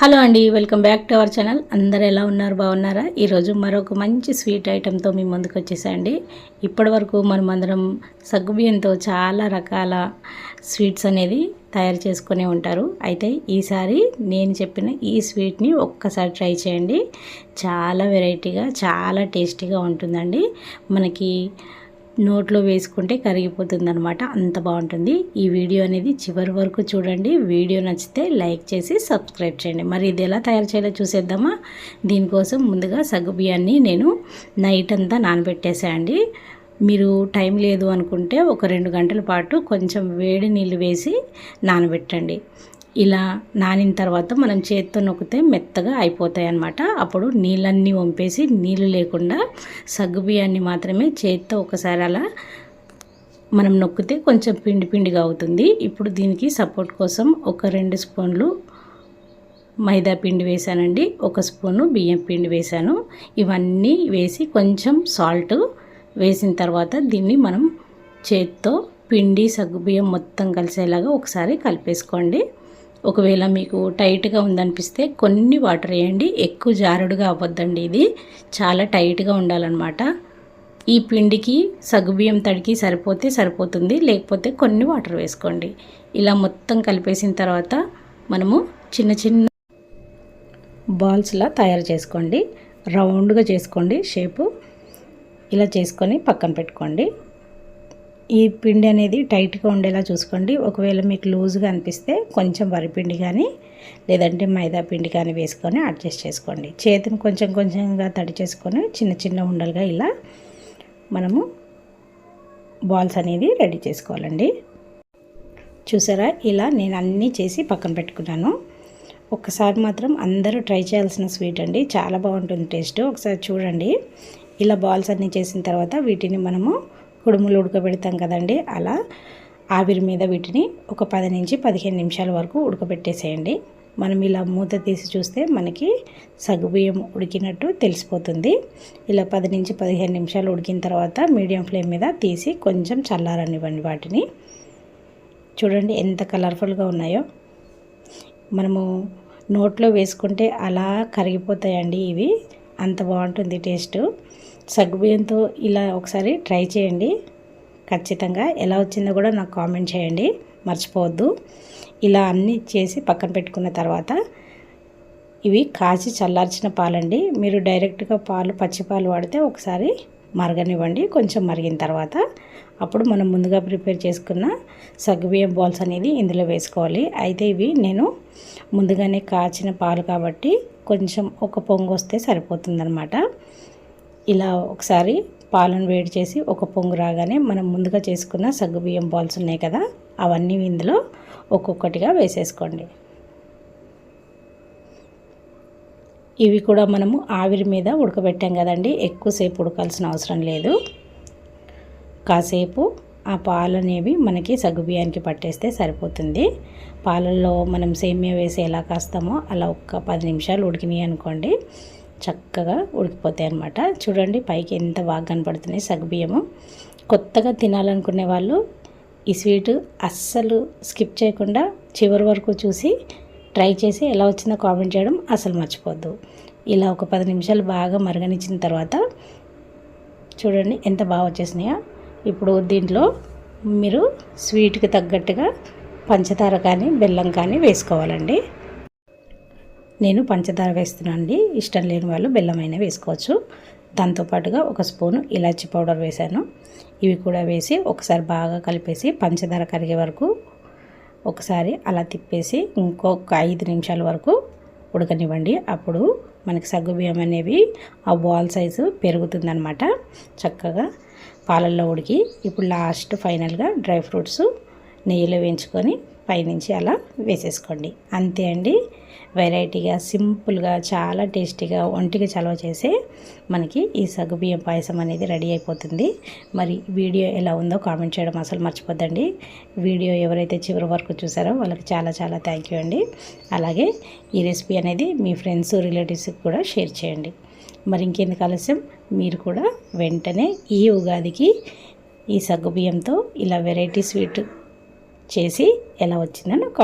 Hello అండి welcome back to our channel. అందరు ఎలా ఉన్నారు? బాగున్నారా? ఈరోజు మరొక మంచి స్వీట్ ఐటెంతో మీ ముందుకు వచ్చేసండి ఇప్పటి వరకు మనం అందరం సగ్గుబియ్యంతో చాలా రకాల స్వీట్స్ అనేది తయారు చేసుకునే ఉంటారు. అయితే ఈసారి నేను చెప్పిన ఈ స్వీట్ని ఒక్కసారి ట్రై చేయండి. చాలా వెరైటీగా చాలా టేస్టీగా ఉంటుందండి. మనకి నోట్లో వేసుకుంటే కరిగిపోతుంది అనమాట అంత బాగుంటుంది. ఈ వీడియో అనేది చివరి వరకు చూడండి. వీడియో నచ్చితే లైక్ చేసి సబ్స్క్రైబ్ చేయండి. మరి ఇది ఎలా తయారు చేయాలో చూసేద్దామా? దీనికోసం ముందుగా సగ్గు బియ్యాన్ని నేను నైట్ అంతా నానబెట్టేసాయండి మీరు టైం లేదు అనుకుంటే ఒక రెండు గంటల పాటు కొంచెం వేడి నీళ్ళు వేసి నానబెట్టండి. ఇలా నానిన తర్వాత మనం చేత్తో నొక్కితే మెత్తగా అయిపోతాయి అన్నమాట అప్పుడు నీళ్ళన్నీ వంపేసి నీళ్ళు లేకుండా సగ్గు బియ్యాన్ని మాత్రమే చేత్తో ఒకసారి అలా మనం నొక్కితే కొంచెం పిండి పిండిగా అవుతుంది. ఇప్పుడు దీనికి సపోర్ట్ కోసం ఒక రెండు స్పూన్లు మైదా పిండి వేసానండి ఒక స్పూను బియ్యం పిండి వేసాను ఇవన్నీ వేసి కొంచెం సాల్ట్ వేసిన తర్వాత దీన్ని మనం చేత్తో పిండి సగ్గుబియ్యం మొత్తం కలిసేలాగా ఒకసారి కలిపేసుకోండి. ఒకవేళ మీకు టైట్గా ఉందనిపిస్తే కొన్ని వాటర్ వేయండి. ఎక్కువ జారుడుగా అవ్వద్దండి ఇది. చాలా టైట్గా ఉండాలన్నమాట. ఈ పిండికి సగ్గుబియ్యం తడికి సరిపోతే సరిపోతుంది. లేకపోతే కొన్ని వాటర్ వేసుకోండి. ఇలా మొత్తం కలిపేసిన తర్వాత మనము చిన్న చిన్న బాల్స్లా తయారు చేసుకోండి. రౌండ్గా చేసుకోండి. షేపు ఇలా చేసుకొని పక్కన పెట్టుకోండి. ఈ పిండి అనేది టైట్గా ఉండేలా చూసుకోండి. ఒకవేళ మీకు లూజ్గా అనిపిస్తే కొంచెం వరిపిండి కానీ లేదంటే మైదా పిండి కానీ వేసుకొని అడ్జస్ట్ చేసుకోండి. చేతిని కొంచెం కొంచెంగా తడి చేసుకొని చిన్న చిన్న ఉండలుగా ఇలా మనము బాల్స్ అనేది రెడీ చేసుకోవాలండి. చూసారా? ఇలా నేను అన్నీ చేసి పక్కన పెట్టుకున్నాను. ఒక్కసారి మాత్రం అందరూ ట్రై చేయాల్సిన స్వీట్ అండి. చాలా బాగుంటుంది టేస్ట్. ఒకసారి చూడండి. ఇలా బాల్స్ అన్నీ చేసిన తర్వాత వీటిని మనము కుడుములు ఉడకబెడతాం కదండి అలా ఆవిరి మీద వీటిని ఒక పది నుంచి పదిహేను నిమిషాల వరకు ఉడకబెట్టేసేయండి. మనం ఇలా మూత తీసి చూస్తే మనకి సగ్గుబియ్యం ఉడికినట్టు తెలిసిపోతుంది. ఇలా పది నుంచి పదిహేను నిమిషాలు ఉడికిన తర్వాత మీడియం ఫ్లేమ్ మీద తీసి కొంచెం చల్లారనివ్వండి వాటిని. చూడండి ఎంత కలర్ఫుల్గా ఉన్నాయో. మనము నోట్లో వేసుకుంటే అలా కరిగిపోతాయండి ఇవి. అంత బాగుంటుంది టేస్ట్. సగ్గుబియ్యంతో ఇలా ఒకసారి ట్రై చేయండి. ఖచ్చితంగా ఎలా వచ్చిందో కూడా నాకు కామెంట్ చేయండి. మర్చిపోవద్దు. ఇలా అన్నీ చేసి పక్కన పెట్టుకున్న తర్వాత ఇవి కాచి చల్లార్చిన పాలండి. మీరు డైరెక్ట్గా పాలు పచ్చి పాలు వాడితే ఒకసారి మరగనివ్వండి. కొంచెం మరిగిన తర్వాత అప్పుడు మనం ముందుగా ప్రిపేర్ చేసుకున్న సగ్గుబియ్యం బాల్స్ అనేది ఇందులో వేసుకోవాలి. అయితే ఇవి నేను ముందుగానే కాచిన పాలు కాబట్టి కొంచెం ఒక పొంగు వస్తే సరిపోతుందనమాట ఇలా ఒకసారి పాలను వేడి చేసి ఒక పొంగు రాగానే మనం ముందుగా చేసుకున్న సగ్గుబియ్యం బాల్స్ ఉన్నాయి కదా అవన్నీ ఇందులో ఒక్కొక్కటిగా వేసేసుకోండి. ఇవి కూడా మనము ఆవిరి మీద ఉడకబెట్టాం కదండి ఎక్కువసేపు ఉడకాల్సిన అవసరం లేదు. కాసేపు ఆ పాలు అనేవి మనకి సగ్గుబియ్యానికి పట్టేస్తే సరిపోతుంది. పాలల్లో మనం సేమియా వేసి ఎలా కాస్తామో అలా ఒక్క పది నిమిషాలు ఉడికినాయి అనుకోండి. చక్కగా ఉడికిపోతాయి అనమాట చూడండి పైకి ఎంత బాగా కనపడుతున్నాయి సగ్గుబియ్యము. కొత్తగా తినాలనుకునే వాళ్ళు ఈ స్వీట్ అస్సలు స్కిప్ చేయకుండా చివరి వరకు చూసి ట్రై చేసి ఎలా వచ్చిందో కామెంట్ చేయడం అసలు మర్చిపోద్దు. ఇలా ఒక పది నిమిషాలు బాగా మరగనిచ్చిన తర్వాత చూడండి ఎంత బాగా వచ్చేసినాయో. ఇప్పుడు దీంట్లో మీరు స్వీట్కి తగ్గట్టుగా పంచదార కానీ బెల్లం కానీ వేసుకోవాలండి. నేను పంచదార వేస్తున్నాను అండి ఇష్టం లేని వాళ్ళు బెల్లమైన వేసుకోవచ్చు. దాంతోపాటుగా ఒక స్పూను ఇలాచి పౌడర్ వేశాను. ఇవి కూడా వేసి ఒకసారి బాగా కలిపేసి పంచదార కరిగే వరకు ఒకసారి అలా తిప్పేసి ఇంకొక ఐదు నిమిషాల వరకు ఉడకనివ్వండి. అప్పుడు మనకి సగ్గుబియ్యం అనేవి ఆ బాల్ సైజు పెరుగుతుందనమాట చక్కగా పాలల్లో ఉడికి ఇప్పుడు లాస్ట్ ఫైనల్గా డ్రై ఫ్రూట్స్ నెయ్యిలో వేయించుకొని పైనుంచి అలా వేసేసుకోండి. అంతే అండి. వెరైటీగా సింపుల్గా చాలా టేస్టీగా ఒంటికి చలవ చేసే మనకి ఈ సగ్గుబియ్యం పాయసం అనేది రెడీ అయిపోతుంది. మరి వీడియో ఎలా ఉందో కామెంట్ చేయడం అసలు మర్చిపోద్దండి. వీడియో ఎవరైతే చివరి వరకు చూసారో వాళ్ళకి చాలా చాలా థ్యాంక్ యూ అండి. అలాగే ఈ రెసిపీ అనేది మీ ఫ్రెండ్స్ రిలేటివ్స్కి కూడా షేర్ చేయండి. మరి ఇంకెందుకు ఆలస్యం? మీరు కూడా వెంటనే ఈ ఉగాదికి ఈ సగ్గుబియ్యంతో ఇలా వెరైటీ స్వీట్ చేసి ఎలా వచ్చిందని